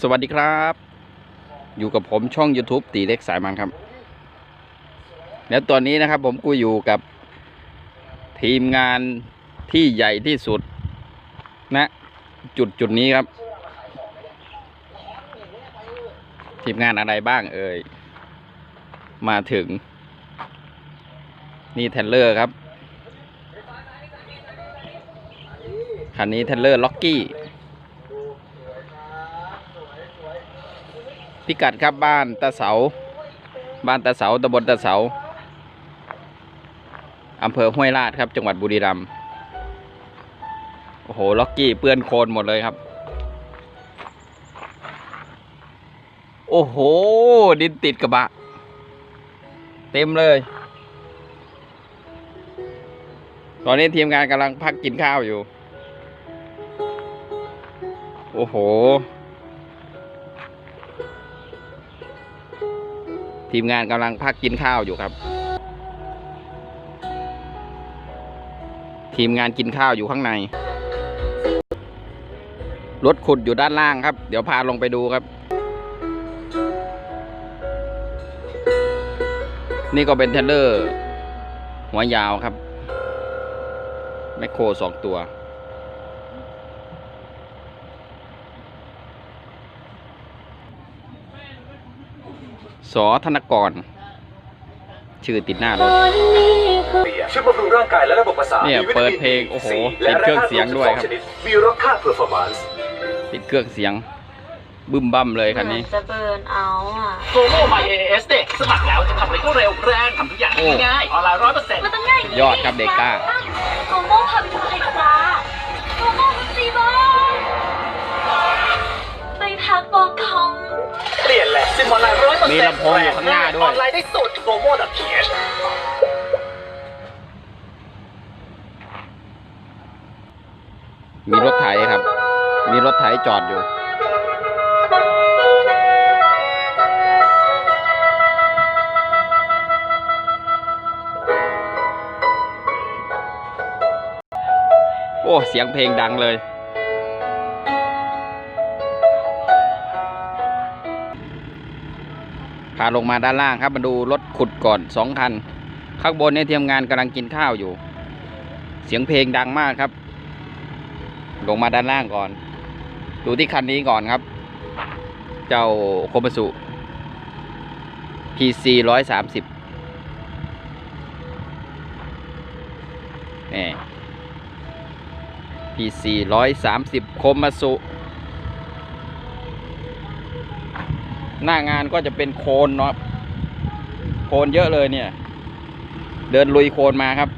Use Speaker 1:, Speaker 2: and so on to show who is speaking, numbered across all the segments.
Speaker 1: สวัสดีครับ อยู่กับผมช่อง YouTube ตีเล็กสายมันครับ แล้วตอนนี้นะครับผมกูอยู่กับทีมงานที่ใหญ่ที่สุดณจุดจุดนี้ครับ ทีมงานอะไรบ้างเอ่ย มาถึง นี่เทนเลอร์ครับ คันนี้เทนเลอร์ล็อกกี้ พิกัดครับบ้านตะเสา บ้านตะเสาตำบลตะเสาอำเภอห้วยลาดครับ จังหวัดบุรีรัมย์โอ้โหล็อกกี้เปื้อนโคลนหมดเลยครับ โอ้โห ดินติดกระบะ เต็มเลย ตอนนี้ทีมงานกำลังพักกินข้าวอยู่ โอ้โห ทีมงานกำลังพักกินข้าวอยู่ครับ ทีมงานกินข้าวอยู่ข้างใน รถขุดอยู่ด้านล่างครับ เดี๋ยวพาลงไปดูครับ นี่ก็เป็นเทเลอร์ หัวยาวครับ แมคโครสองตัว สอธนกร ชื่อติดหน้ารถ
Speaker 2: ช่วยบำรุงร่างกายและระบบประสาท
Speaker 1: เนี่ย
Speaker 2: มีวิตามิ
Speaker 1: เปิดเพลงโอ้โห
Speaker 2: และ
Speaker 1: ติดเครื่องเสียงด้วยครับ
Speaker 2: แร่ธาตุชนิดมีรสชาติเพอร์ฟอร์มานซ์
Speaker 1: ติดเครื่องเสียง บึ้มบั้มเลยคันนี้
Speaker 3: จะเบิร์นเอาอะ
Speaker 4: โกโก้ไบเอเอสเด็กสมัครแล้วจะทำอะไรก็เร็วแรงทำทุกอย่าง
Speaker 1: โอ้
Speaker 4: ง่ายๆออนไลน์ร้อยเปอร์เซ็นต์
Speaker 3: มันต้องง่าย
Speaker 1: ยอดครับเด็กกล้า
Speaker 3: โกโม่พาไปทำไข่ปลาโกโม่มันซีบอไปพักบอกของ
Speaker 4: เปลี่ยนแหละซิมออนไลน์ร้อยเปอร์
Speaker 1: มี
Speaker 4: เซ็นต์
Speaker 1: ลำโพงอยู่ข้างหน้าด้วย
Speaker 4: ออนไลน์ได้สุดโกโม่ดอทเอช
Speaker 1: มีรถไถครับ มีรถไถจอดอยู่ โอ้ เสียงเพลงดังเลย พาลงมาด้านล่างครับมาดูรถขุดก่อนสองคัน ข้างบนเนี่ยทีมงานกำลังกินข้าวอยู่ เสียงเพลงดังมากครับ ลงมาด้านล่างก่อน ดูที่คันนี้ก่อนครับ เจ้าโคมสุ PC ร้อยสามสิบนี่ PC ร้อยสามสิบโคมสุ หน้างานก็จะเป็นโคนเนาะโคนเยอะเลยเนี่ย เดินลุยโคนมาครับ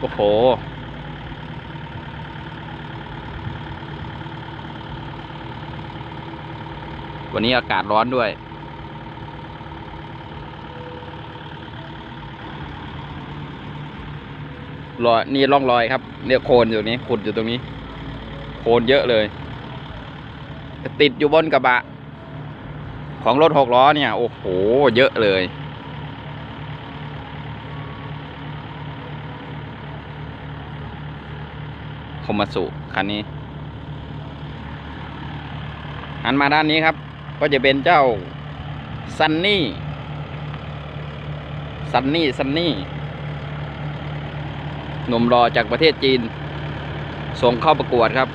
Speaker 1: โอ้โห วันนี้อากาศร้อนด้วยรอยนี่ร่องรอยครับเนี่ยโคลนอยู่นี้ขุดอยู่ตรงนี้ โคลนเยอะเลย ติดอยู่บนกระบะ ของรถหกล้อเนี่ย โอ้โห เยอะเลย คมมาสุคันนี้หันมาด้านนี้ครับ ก็จะเป็นเจ้าซันนี่ ซันนี่ ซันนี่ หนุ่มรอจากประเทศจีน ส่งเข้าประกวดครับ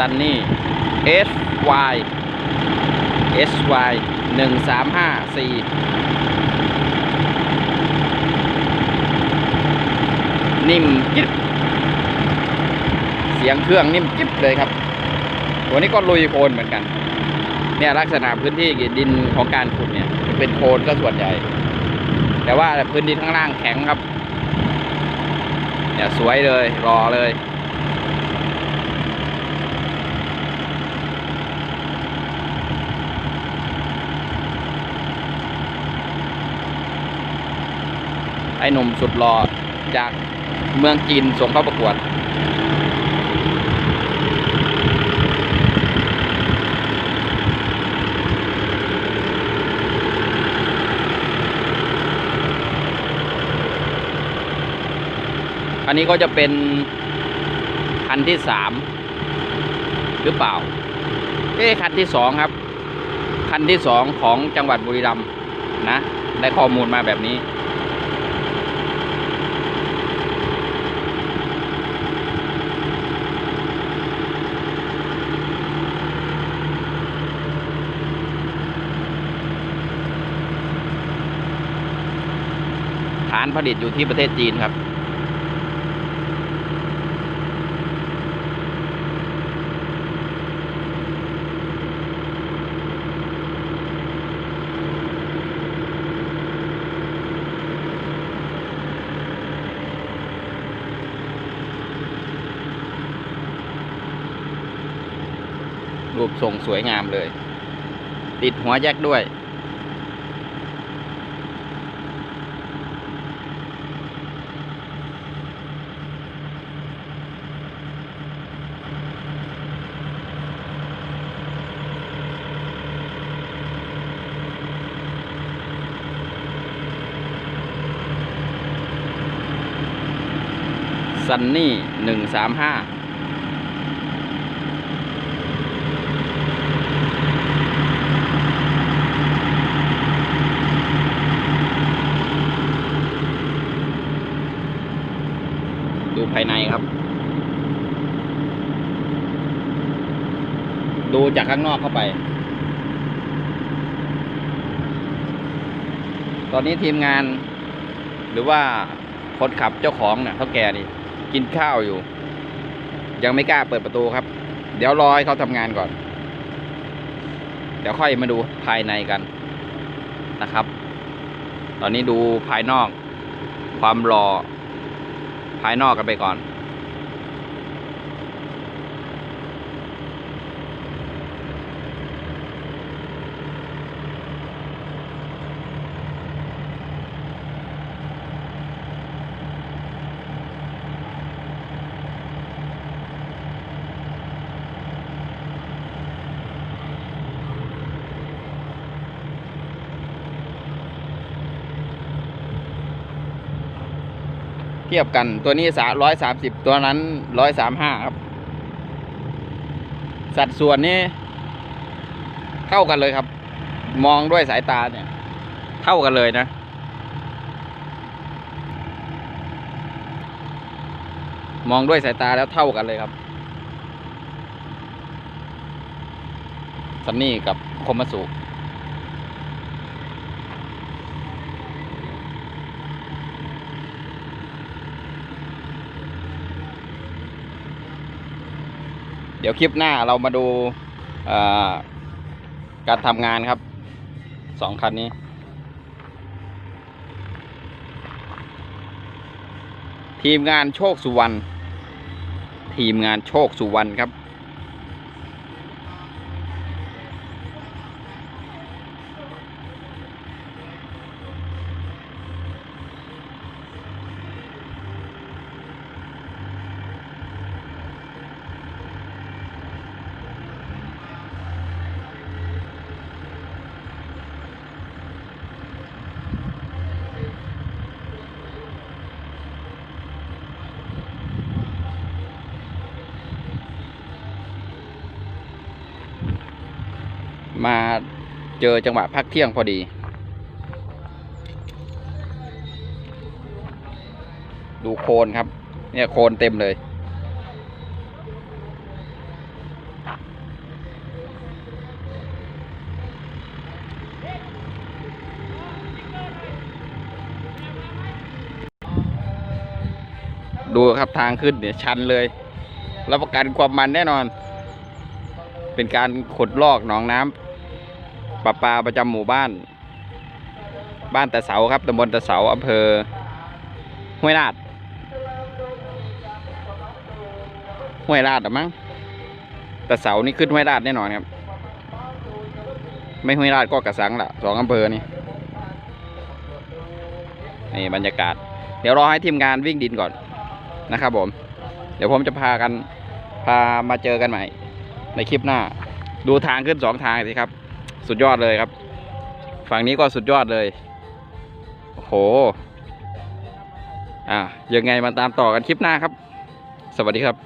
Speaker 1: ซันนี่ S Y S Y หนึ่งสามห้าสี่นิ่มกิ๊บเสียงเครื่องนิ่มกิ๊บเลยครับวันนี้ก็ลุยโคลนเหมือนกัน เนี่ยลักษณะพื้นที่ดินของการขุดเนี่ยเป็นโคลนก็ส่วนใหญ่ แต่ว่าพื้นดินข้างล่างแข็งครับเนี่ยสวยเลยรอเลย ไอ้หนุ่มสุดหล่อจากเมืองจีนส่งเข้าประกวด อันนี้ก็จะเป็นคันที่สามหรือเปล่า เอ้คันที่สองครับ คันที่สองของจังหวัดบุรีรัมย์นะ ได้ข้อมูลมาแบบนี้านผลิตอยู่ที่ประเทศจีนครับ รูปทรงสวยงามเลย ติดหัวแยกด้วย ซันนี่หนึ่งสามห้าดูภายในครับ ดูจากข้างนอกเข้าไป ตอนนี้ทีมงาน หรือว่าคนขับเจ้าของเนี่ยเท่าแก่นี่ กินข้าวอยู่ ยังไม่กล้าเปิดประตูครับ เดี๋ยวรอให้เขาทำงานก่อน เดี๋ยวค่อยมาดูภายในกันนะครับ ตอนนี้ดูภายนอก ความรอภายนอกกันไปก่อน เทียบกันตัวนี้สาร้อยสามสิบตัวนั้นร้อยสามห้าครับ สัดส่วนนี้เท่ากันเลยครับ มองด้วยสายตาเนี่ย เท่ากันเลยนะ มองด้วยสายตาแล้วเท่ากันเลยครับซันนี่กับคมมาสุ เดี๋ยวคลิปหน้าเรามาดูการทำงานครับสองคันนี้ทีมงานโชคสุวรรณ ทีมงานโชคสุวรรณครับ มาเจอจังหวะพักเที่ยงพอดี ดูโคลนครับ เนี่ยโคลนเต็มเลย ดูครับทางขึ้นเนี่ยชันเลย รับประกันความมันแน่นอน เป็นการขุดลอกหนองน้ำ ประปาประจำหมู่บ้าน บ้านตะเสาครับตำบลตะเสาอำเภอห้วยราดห้วยราดหรือมั้งตะเสานี่ขึ้นห้วยราดแน่นอนครับ ไม่ห้วยราดก็กระสังละสองอำเภอนี่นี่บรรยากาศ เดี๋ยวรอให้ทีมงานวิ่งดินก่อนนะครับผม เดี๋ยวผมจะพากันพามาเจอกันใหม่ ในคลิปหน้า ดูทางขึ้นสองทางสิครับ สุดยอดเลยครับ ฝั่งนี้ก็สุดยอดเลย โอ้โห อะยังไงมาตามต่อกันคลิปหน้าครับ สวัสดีครับ